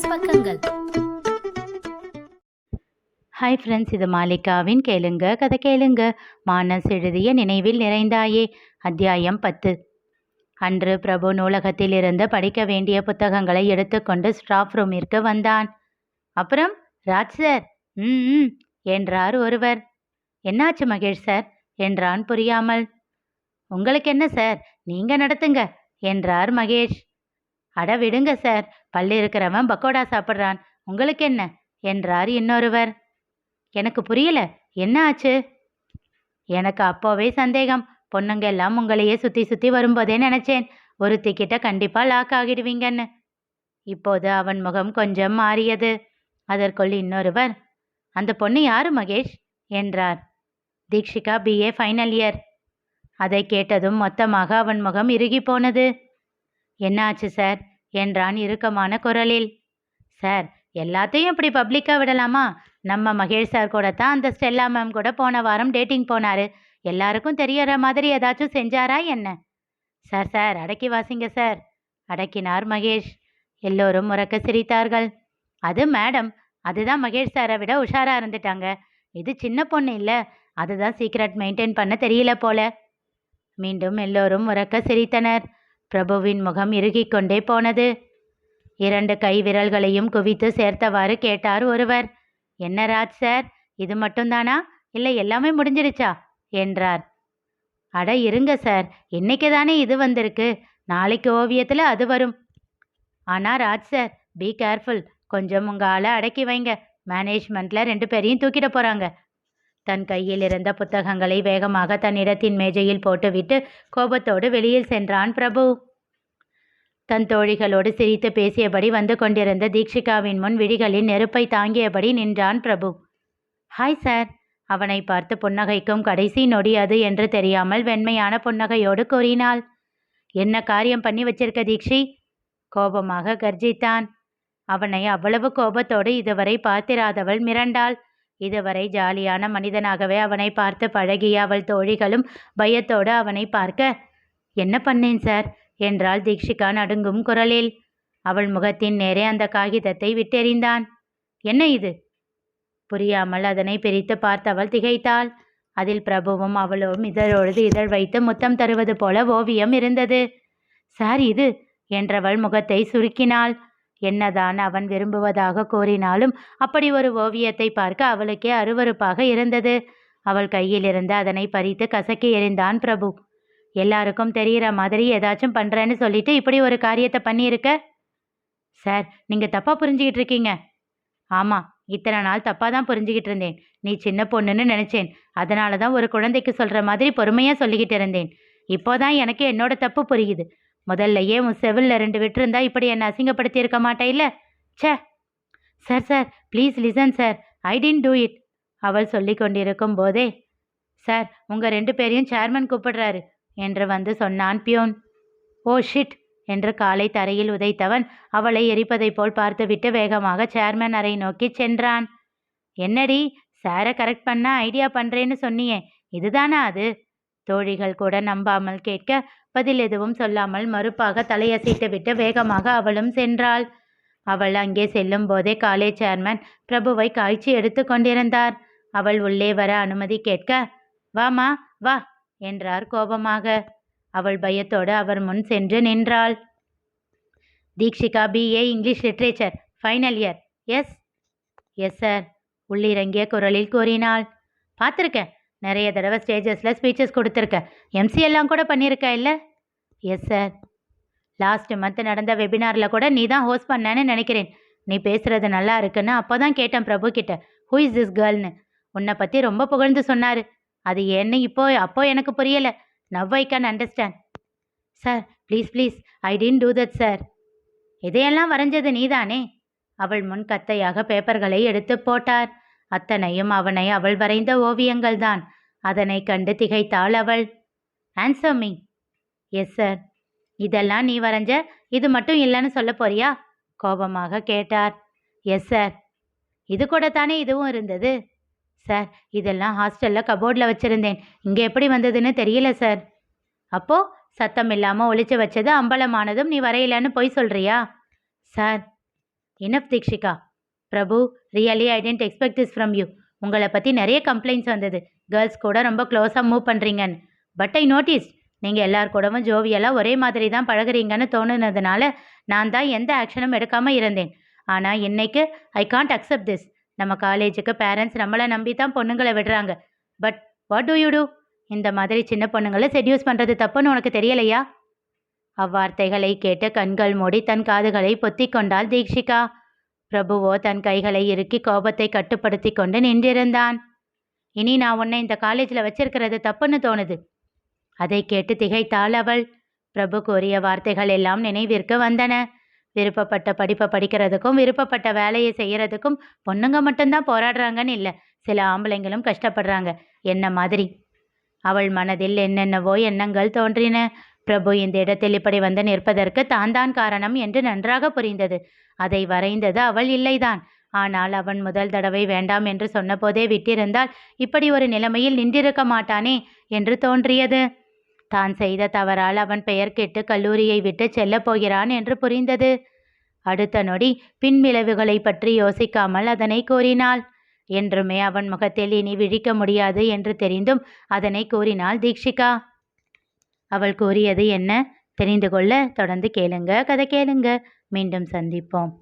Business பக்கங்கள். Hi friends இது மாலிகாவின் கேளுங்க கதை கேளுங்க. மானஸ் எழுதிய நினைவில் நிறைந்தாயே. அத்தியாயம் பத்து. அன்று பிரபு நூலகத்தில் இருந்து படிக்க வேண்டிய புத்தகங்களை எடுத்துக்கொண்டு ஸ்டாஃப் ரூமிற்கு வந்தான். அப்புறம் ராஜ் சார் ம் ம் என்றார் ஒருவர். என்னாச்சு மகேஷ் சார் என்றான் புரியாமல். உங்களுக்கு என்ன சார் நீங்க நடத்துங்க என்றார் மகேஷ். அட விடுங்க சார். பல்லு இருக்கிறவன் பக்கோடா சாப்பிட்றான். உங்களுக்கு என்ன? என்றார் இன்னொருவர். எனக்கு புரியல. என்ன ஆச்சு? எனக்கு அப்போவே சந்தேகம். பொண்ணுங்க எல்லாம் உங்களையே சுற்றி சுற்றி வரும்போதே நினச்சேன். ஒருத்திக்கிட்ட கண்டிப்பாக லாக் ஆகிடுவீங்கன்னு. இப்போது அவன் முகம் கொஞ்சம் மாறியது. அதற்குள் இன்னொருவர் அந்த பொண்ணு யாரு மகேஷ்? என்றார். தீக்ஷிகா பிஏ ஃபைனல் இயர் அதை கேட்டதும் மொத்தமாக அவன் முகம் இறுகி போனது. என்னாச்சு சார்? என்றான் இறுக்கமான குரலில். சார் எல்லாத்தையும் இப்படி பப்ளிக்காக விடலாமா? நம்ம மகேஷ் சார் கூட தான் அந்த ஸ்டெல்லா மேம் கூட போன வாரம் டேட்டிங் போனார். எல்லாருக்கும் தெரியற மாதிரி ஏதாச்சும் செஞ்சாரா என்ன? சார் சார் அடக்கி வாசிங்க சார் அடக்கினார் மகேஷ். எல்லோரும் உறக்க சிரித்தார்கள். அது மேடம் அதுதான் மகேஷ் சாரை விட உஷாரா இருந்துட்டாங்க. இது சின்ன பொண்ணு இல்லை. அதுதான் சீக்ரெட் மெயின்டைன் பண்ண தெரியல போல. மீண்டும் எல்லோரும் உறக்க சிரித்தனர். பிரபுவின் முகம் இறுகிக் கொண்டே போனது. இரண்டு கை விரல்களையும் குவித்து சேர்த்தவாறு கேட்டார் ஒருவர். என்ன ராஜ் சார் இது மட்டும்தானா? இல்லை எல்லாமே முடிஞ்சிருச்சா? என்றார். அட இருங்க சார் இன்னைக்கு தானே இது வந்திருக்கு. நாளைக்கு ஓவியத்தில் அது வரும். ஆனால் ராஜ் சார் பி கேர்ஃபுல் கொஞ்சம் உங்க ஆளை அடக்கி வைங்க. மேனேஜ்மெண்ட்டில் ரெண்டு பேரையும் தூக்கிட போகிறாங்க தன் கையில் இருந்த புத்தகங்களை வேகமாக தன் இடத்தின் மேஜையில் போட்டுவிட்டு கோபத்தோடு வெளியில் சென்றான் பிரபு. தன் தோழிகளோடு சிரித்து பேசியபடி வந்து கொண்டிருந்த தீக்ஷிகாவின் முன் விழிகளின் நெருப்பை தாங்கியபடி நின்றான் பிரபு. ஹாய் சார் அவனை பார்த்து புன்னகைக்கும் கடைசி நொடி அது என்று தெரியாமல் வெண்மையான புன்னகையோடு கூறினாள். என்ன காரியம் பண்ணி வச்சிருக்க தீக்ஷி கோபமாக கர்ஜித்தான். அவனை அவ்வளவு கோபத்தோடு இதுவரை பார்த்திராதவள் மிரண்டாள். இதுவரை ஜாலியான மனிதனாகவே அவனை பார்த்து பழகிய அவள் தோழிகளும் பயத்தோடு அவனை பார்க்க என்ன பண்ணேன் சார்? என்றாள் தீக்ஷிகா நடுங்கும் குரலில். அவள் முகத்தின் நேரே அந்த காகிதத்தை விட்டெறிந்தான். என்ன இது? புரியாமல் அதனை பிரித்து பார்த்தவள் திகைத்தாள். அதில் பிரபுவும் அவளும் இதழோடு இதழ் வைத்து முத்தம் தருவது போல ஓவியம் இருந்தது. சார் இது? என்றவள் முகத்தை சுருக்கினாள். என்னதான் அவன் விரும்புவதாக கூறினாலும் அப்படி ஒரு ஓவியத்தை பார்க்க அவளுக்கே அருவருப்பாக இருந்தது. அவள் கையிலிருந்து அதனை பறித்து கசக்கி எறிந்தான் பிரபு. எல்லாருக்கும் தெரிகிற மாதிரி ஏதாச்சும் பண்ணுறேன்னு சொல்லிட்டு இப்படி ஒரு காரியத்தை பண்ணியிருக்க? சார் நீங்கள் தப்பாக புரிஞ்சுக்கிட்டு இருக்கீங்க. ஆமாம் இத்தனை நாள் தப்பாக தான் புரிஞ்சுக்கிட்டு இருந்தேன். நீ சின்ன பொண்ணுன்னு நினச்சேன். அதனால தான் ஒரு குழந்தைக்கு சொல்கிற மாதிரி பொறுமையாக சொல்லிக்கிட்டு இருந்தேன். இப்போதான் எனக்கு என்னோட தப்பு புரியுது. முதல்லயே உன் செவிலில் ரெண்டு விட்டுருந்தா இப்படி என்னை அசிங்கப்படுத்தி இருக்க மாட்டேல்ல ச்சே! Sir sir please listen sir. I didn't do it. அவள் சொல்லி கொண்டிருக்கும் போதே சார் உங்கள் ரெண்டு பேரையும் சேர்மன் கூப்பிடுறாரு என்று வந்து சொன்னான் பியோன். Oh shit! என்று காலை தரையில் உதைத்தவன் அவளை எரிப்பதைப் போல் பார்த்துவிட்டு வேகமாக சேர்மன் அறை நோக்கி சென்றான். என்னடி சாரை கரெக்ட் பண்ண ஐடியா பண்ணுறேன்னு சொன்னியே இதுதானா அது? தோழிகள் கூட நம்பாமல் கேட்க பதில் எதுவும் சொல்லாமல் மறுப்பாக தலையசைத்துவிட்டு வேகமாக அவளும் சென்றாள். அவள் அங்கே செல்லும் போதே காலேஜ் சேர்மன் பிரபுவை காய்ச்சி எடுத்து கொண்டிருந்தார். அவள் உள்ளே வர அனுமதி கேட்க வாமா வா என்றார் கோபமாக. அவள் பயத்தோடு அவர் முன் சென்று நின்றாள். Dhikshika BA English literature final year. Yes. Yes sir உள்ளிறங்கிய குரலில் கூறினாள். பார்த்துருக்கேன். நிறைய தடவை ஸ்டேஜஸில் ஸ்பீச்சஸ் கொடுத்துருக்க. எம்சி எல்லாம் கூட பண்ணியிருக்க இல்லை? எஸ் சார் லாஸ்ட் மந்த் நடந்த வெபினாரில் கூட நீ தான் ஹோஸ்ட் பண்ணேன்னு நினைக்கிறேன். நீ பேசுகிறது நல்லா இருக்குன்னு அப்போ தான் கேட்டேன் பிரபு கிட்ட. ஹூ இஸ் திஸ் கேர்ள்னு உன்னை பற்றி ரொம்ப புகழ்ந்து சொன்னார். அது என்ன இப்போ அப்போ எனக்கு புரியலை. Now I can understand sir please please I didn't do that sir இதையெல்லாம் வரைஞ்சது நீதானே? அவள் முன் கத்தையாக பேப்பர்களை எடுத்து போட்டார். அத்தனையும் அவனை அவள் வரைந்த ஓவியங்கள்தான். அதனை கண்டு திகைத்தாள் அவள். ஆன்சர் மீ எஸ் சார் இதெல்லாம் நீ வரைஞ்ச இது மட்டும் இல்லைன்னு சொல்ல போறியா? கோபமாக கேட்டார். எஸ் சார் இது கூட தானே இதுவும் இருந்தது? சார் இதெல்லாம் ஹாஸ்டலில் கபோர்டில் வச்சுருந்தேன். இங்கே எப்படி வந்ததுன்னு தெரியல சார் அப்போ சத்தம் இல்லாமல் ஒழிச்சு வச்சது அம்பலமானதும் நீ வரையிலன்னு பொய் சொல்றியா? சார் இனப் Dhikshika Prabhu really I didn't expect this from you உங்களை பற்றி நிறைய கம்ப்ளைண்ட்ஸ் வந்தது. கேர்ள்ஸ் கூட ரொம்ப க்ளோஸாக மூவ் பண்ணுறீங்கன்னு பட் ஐ நோட்டீஸ் நீங்கள் எல்லார் கூடவும் ஜோவியெல்லாம் ஒரே மாதிரி தான் பழகுறீங்கன்னு தோணுனதுனால நான் தான் எந்த ஆக்ஷனும் எடுக்காமல் இருந்தேன். ஆனால் இன்னைக்கு ஐ காண்ட் அக்செப்ட் திஸ் நம்ம காலேஜுக்கு பேரண்ட்ஸ் நம்மளை நம்பி தான் பொண்ணுங்களை விடுறாங்க. But what do you do இந்த மாதிரி சின்ன பொண்ணுங்களை செட்யூஸ் பண்ணுறது தப்புன்னு உனக்கு தெரியலையா? அவ்வார்த்தைகளை கேட்டு கண்கள் மூடி தன் காதுகளை பொத்தி கொண்டாள் தீக்ஷிகா. பிரபுவோ தன் கைகளை இறுக்கி கோபத்தை கட்டுப்படுத்தி கொண்டு நின்றிருந்தான். இனி நான் உன்னை இந்த காலேஜில் வச்சிருக்கிறது தப்புன்னு தோணுது. அதை கேட்டு திகைத்தாள் அவள். பிரபு கூறிய வார்த்தைகள் எல்லாம் நினைவிற்கு வந்தன. விருப்பப்பட்ட படிப்பை படிக்கிறதுக்கும் விருப்பப்பட்ட வேலையை செய்யறதுக்கும் பொண்ணுங்க மட்டும்தான் போராடுறாங்கன்னு இல்லை. சில ஆம்பளைங்களும் கஷ்டப்படுறாங்க. என்ன மாதிரி? அவள் மனதில் என்னென்னவோ எண்ணங்கள் தோன்றின. பிரபு இந்த இடத்தில் இப்படி வந்து நிற்பதற்கு தான் தான் காரணம் என்று நன்றாக புரிந்தது. அதை வரைந்தது அவள் இல்லைதான். ஆனால் அவன் முதல் தடவை வேண்டாம் என்று சொன்னபோதே விட்டிருந்தால் இப்படி ஒரு நிலைமையில் நின்றிருக்க மாட்டானே என்று தோன்றியது. தான் செய்த தவறால் அவன் பெயர் கெட்டு கல்லூரியை விட்டு செல்லப் போகிறான் என்று புரிந்தது. அடுத்த நொடி பின்விளைவுகளை பற்றி யோசிக்காமல் அதனை கூறினாள். என்றுமே அவன் முகத்தில் இனி விழிக்க முடியாது என்று தெரிந்தும் அதனை கூறினாள் தீக்ஷிகா அவள் கூறியது என்ன? தெரிந்து கொள்ள தொடர்ந்து கேளுங்க. கதை கேளுங்க. மீண்டும் சந்திப்போம்.